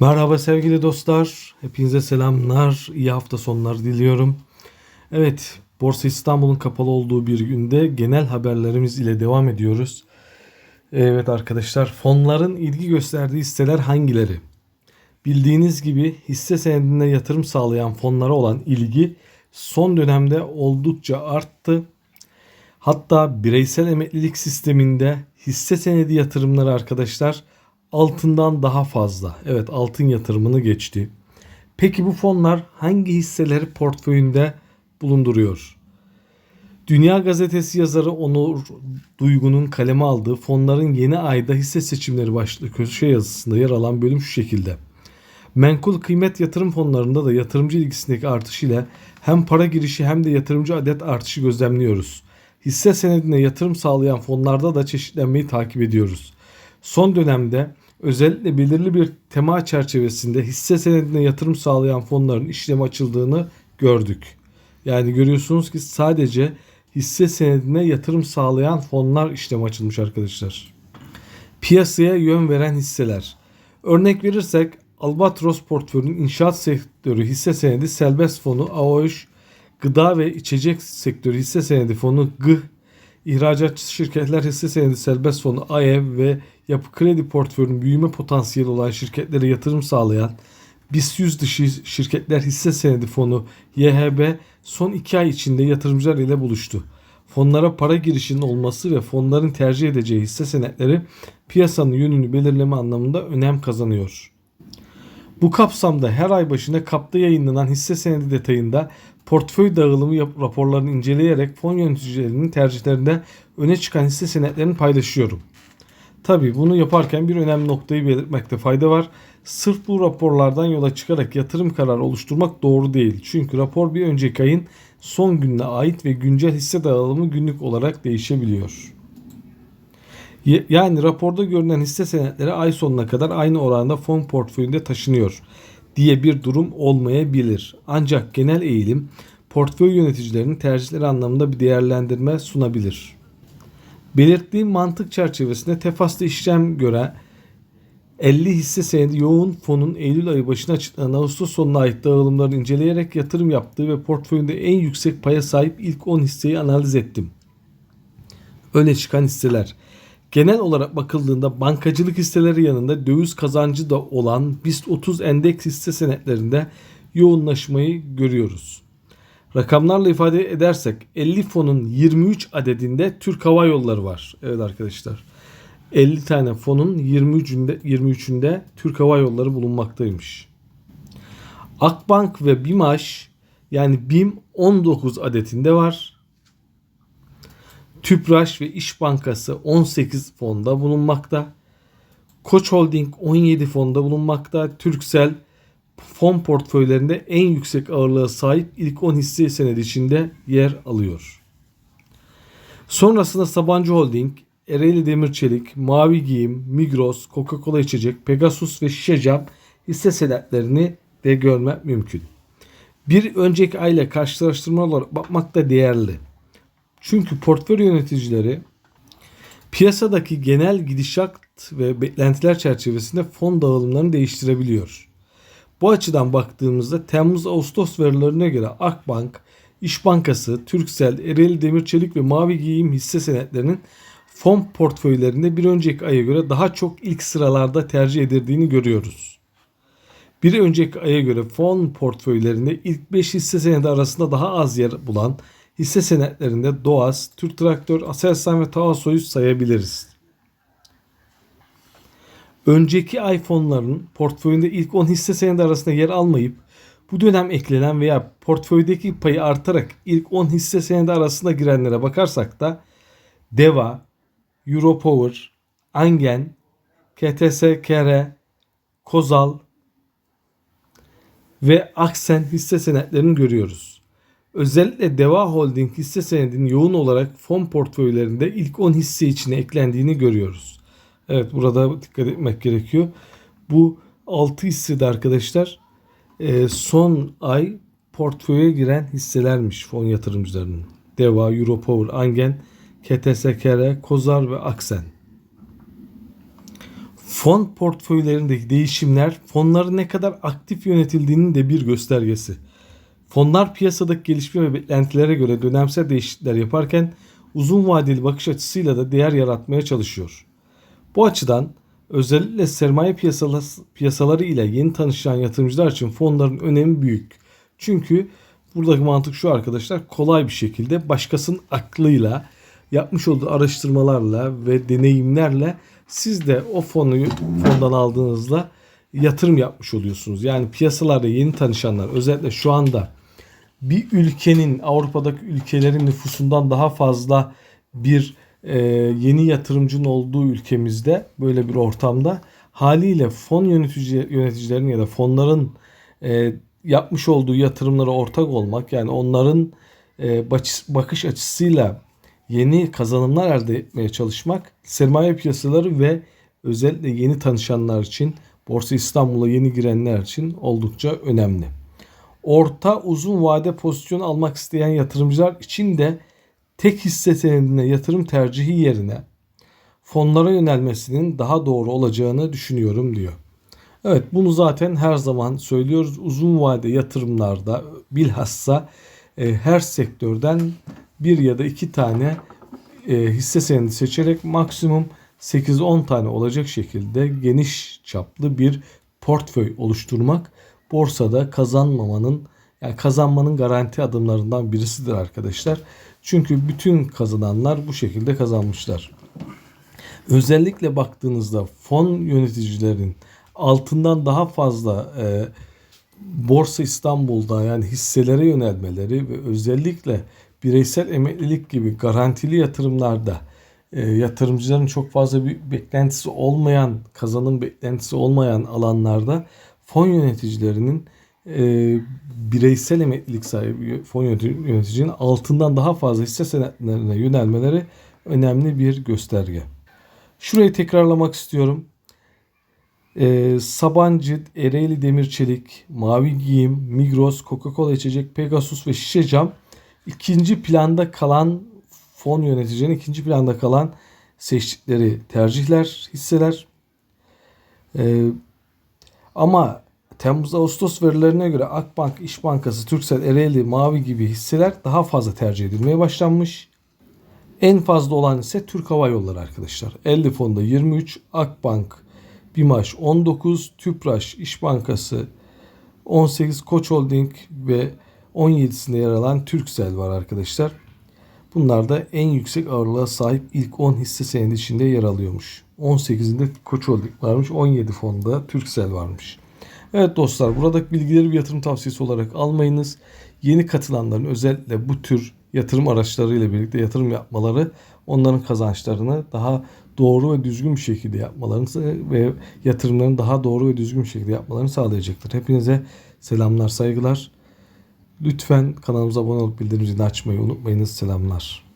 Merhaba sevgili dostlar. Hepinize selamlar. İyi hafta sonları diliyorum. Evet, Borsa İstanbul'un kapalı olduğu bir günde genel haberlerimiz ile devam ediyoruz. Evet arkadaşlar, fonların ilgi gösterdiği hisseler hangileri? Bildiğiniz gibi hisse senedine yatırım sağlayan fonlara olan ilgi son dönemde oldukça arttı. Hatta bireysel emeklilik sisteminde hisse senedi yatırımları arkadaşlar altından daha fazla. Evet altın yatırımını geçti. Peki bu fonlar hangi hisseleri portföyünde bulunduruyor? Dünya Gazetesi yazarı Onur Duygu'nun kaleme aldığı fonların yeni ayda hisse seçimleri başlıklı köşe yazısında yer alan bölüm şu şekilde. Menkul kıymet yatırım fonlarında da yatırımcı ilgisindeki artış ile hem para girişi hem de yatırımcı adet artışı gözlemliyoruz. Hisse senedine yatırım sağlayan fonlarda da çeşitlenmeyi takip ediyoruz. Son dönemde özellikle belirli bir tema çerçevesinde hisse senedine yatırım sağlayan fonların işlemi açıldığını gördük. Yani görüyorsunuz ki sadece hisse senedine yatırım sağlayan fonlar işlem açılmış arkadaşlar. Piyasaya yön veren hisseler. Örnek verirsek Albatros portföyünün inşaat sektörü hisse senedi Selbest fonu AOŞ, gıda ve içecek sektörü hisse senedi fonu GIH, İhracatçı şirketler hisse senedi serbest fonu AEV ve yapı kredi portföyünün büyüme potansiyeli olan şirketlere yatırım sağlayan BIST 100 dışı şirketler hisse senedi fonu YHB son 2 ay içinde yatırımcılar ile buluştu. Fonlara para girişinin olması ve fonların tercih edeceği hisse senetleri piyasanın yönünü belirleme anlamında önem kazanıyor. Bu kapsamda her ay başına kapta yayınlanan hisse senedi detayında portföy dağılımı raporlarını inceleyerek fon yöneticilerinin tercihlerinde öne çıkan hisse senetlerini paylaşıyorum. Tabi bunu yaparken bir önemli noktayı belirtmekte fayda var. Sırf bu raporlardan yola çıkarak yatırım kararı oluşturmak doğru değil. Çünkü rapor bir önceki ayın son gününe ait ve güncel hisse dağılımı günlük olarak değişebiliyor. Yani raporda görünen hisse senetleri ay sonuna kadar aynı oranda fon portföyünde taşınıyor diye bir durum olmayabilir. Ancak genel eğilim portföy yöneticilerinin tercihleri anlamında bir değerlendirme sunabilir. Belirttiğim mantık çerçevesinde Tefas'ta işlem göre 50 hisse senedi yoğun fonun Eylül ayı başına açıklanan Ağustos sonuna ait dağılımları inceleyerek yatırım yaptığı ve portföyünde en yüksek paya sahip ilk 10 hisseyi analiz ettim. Öne çıkan hisseler. Genel olarak bakıldığında bankacılık hisseleri yanında döviz kazancı da olan BIST 30 endeks hisse senetlerinde yoğunlaşmayı görüyoruz. Rakamlarla ifade edersek 50 fonun 23 adedinde Türk Hava Yolları var. Evet arkadaşlar. 50 tane fonun 23'ünde 23'ünde Türk Hava Yolları bulunmaktaymış. Akbank ve BİMAŞ yani BİM 19 adetinde var. Tüpraş ve İş Bankası 18 fonda bulunmakta. Koç Holding 17 fonda bulunmakta. Türksel fon portföylerinde en yüksek ağırlığa sahip ilk 10 hisse senedi içinde yer alıyor. Sonrasında Sabancı Holding, Ereğli Demir Çelik, Mavi Giyim, Migros, Coca-Cola içecek, Pegasus ve Şişecam hisse senetlerini de görmek mümkün. Bir önceki ayla karşılaştırma olarak bakmak da değerli. Çünkü portföy yöneticileri piyasadaki genel gidişat ve beklentiler çerçevesinde fon dağılımlarını değiştirebiliyor. Bu açıdan baktığımızda Temmuz-Ağustos verilerine göre Akbank, İş Bankası, Türksel, Ereğli Demirçelik ve Mavi Giyim hisse senetlerinin fon portföylerinde bir önceki aya göre daha çok ilk sıralarda tercih edildiğini görüyoruz. Bir önceki aya göre fon portföylerinde ilk 5 hisse senedi arasında daha az yer bulan hisse senetlerinde Doğas, Türk Traktör, Aselsan ve Tavasoy'u sayabiliriz. Önceki ay fonlarının portföyünde ilk 10 hisse senedi arasında yer almayıp bu dönem eklenen veya portföydeki payı artarak ilk 10 hisse senedi arasında girenlere bakarsak da Deva, Europower, Angen, KTS KR, Kozal ve Aksen hisse senetlerini görüyoruz. Özellikle Deva Holding hisse senedinin yoğun olarak fon portföylerinde ilk 10 hisse içine eklendiğini görüyoruz. Evet burada dikkat etmek gerekiyor. Bu 6 hissede arkadaşlar e, son ay portföye giren hisselermiş fon yatırımcılarının. Deva, Europower, Angen, KTSKR, Kozar ve Aksen. Fon portföylerindeki değişimler fonların ne kadar aktif yönetildiğinin de bir göstergesi. Fonlar piyasadaki gelişme ve beklentilere göre dönemsel değişiklikler yaparken uzun vadeli bakış açısıyla da değer yaratmaya çalışıyor. Bu açıdan özellikle sermaye piyasaları, ile yeni tanışan yatırımcılar için fonların önemi büyük. Çünkü buradaki mantık şu arkadaşlar kolay bir şekilde başkasının aklıyla yapmış olduğu araştırmalarla ve deneyimlerle siz de o fonu fondan aldığınızda yatırım yapmış oluyorsunuz. Yani piyasalarda yeni tanışanlar özellikle şu anda bir ülkenin Avrupa'daki ülkelerin nüfusundan daha fazla bir e, yeni yatırımcının olduğu ülkemizde böyle bir ortamda haliyle fon yönetici yöneticilerin ya da fonların e, yapmış olduğu yatırımlara ortak olmak yani onların e, bakış açısıyla yeni kazanımlar elde etmeye çalışmak sermaye piyasaları ve özellikle yeni tanışanlar için Borsa İstanbul'a yeni girenler için oldukça önemli. Orta uzun vade pozisyon almak isteyen yatırımcılar için de tek hisse senedine yatırım tercihi yerine fonlara yönelmesinin daha doğru olacağını düşünüyorum diyor. Evet bunu zaten her zaman söylüyoruz. Uzun vade yatırımlarda bilhassa e, her sektörden bir ya da iki tane e, hisse senedi seçerek maksimum 8-10 tane olacak şekilde geniş çaplı bir portföy oluşturmak borsada kazanmamanın yani kazanmanın garanti adımlarından birisidir arkadaşlar. Çünkü bütün kazananlar bu şekilde kazanmışlar. Özellikle baktığınızda fon yöneticilerin altından daha fazla e, Borsa İstanbul'da yani hisselere yönelmeleri ve özellikle bireysel emeklilik gibi garantili yatırımlarda e, yatırımcıların çok fazla bir beklentisi olmayan, kazanım beklentisi olmayan alanlarda fon yöneticilerinin e, bireysel emeklilik sahibi fon yöneticinin altından daha fazla hisse senetlerine yönelmeleri önemli bir gösterge. Şurayı tekrarlamak istiyorum. Ee, Sabancı, Ereğli Demir Çelik, Mavi Giyim, Migros, Coca-Cola içecek, Pegasus ve Şişe Cam ikinci planda kalan fon yöneticinin ikinci planda kalan seçtikleri tercihler, hisseler. Ee, ama Temmuz-Ağustos verilerine göre Akbank, İş Bankası, Türksel, Ereğli, Mavi gibi hisseler daha fazla tercih edilmeye başlanmış. En fazla olan ise Türk Hava Yolları arkadaşlar. 50 fonda 23, Akbank, BİMAŞ 19, Tüpraş, İş Bankası 18, Koç Holding ve 17'sinde yer alan Türksel var arkadaşlar. Bunlar da en yüksek ağırlığa sahip ilk 10 hisse senedi içinde yer alıyormuş. 18'inde Koç Holding varmış, 17 fonda Türksel varmış. Evet dostlar buradaki bilgileri bir yatırım tavsiyesi olarak almayınız. Yeni katılanların özellikle bu tür yatırım araçlarıyla birlikte yatırım yapmaları onların kazançlarını daha doğru ve düzgün bir şekilde yapmalarını ve yatırımlarını daha doğru ve düzgün bir şekilde yapmalarını sağlayacaktır. Hepinize selamlar, saygılar. Lütfen kanalımıza abone olup bildirim zilini açmayı unutmayınız. Selamlar.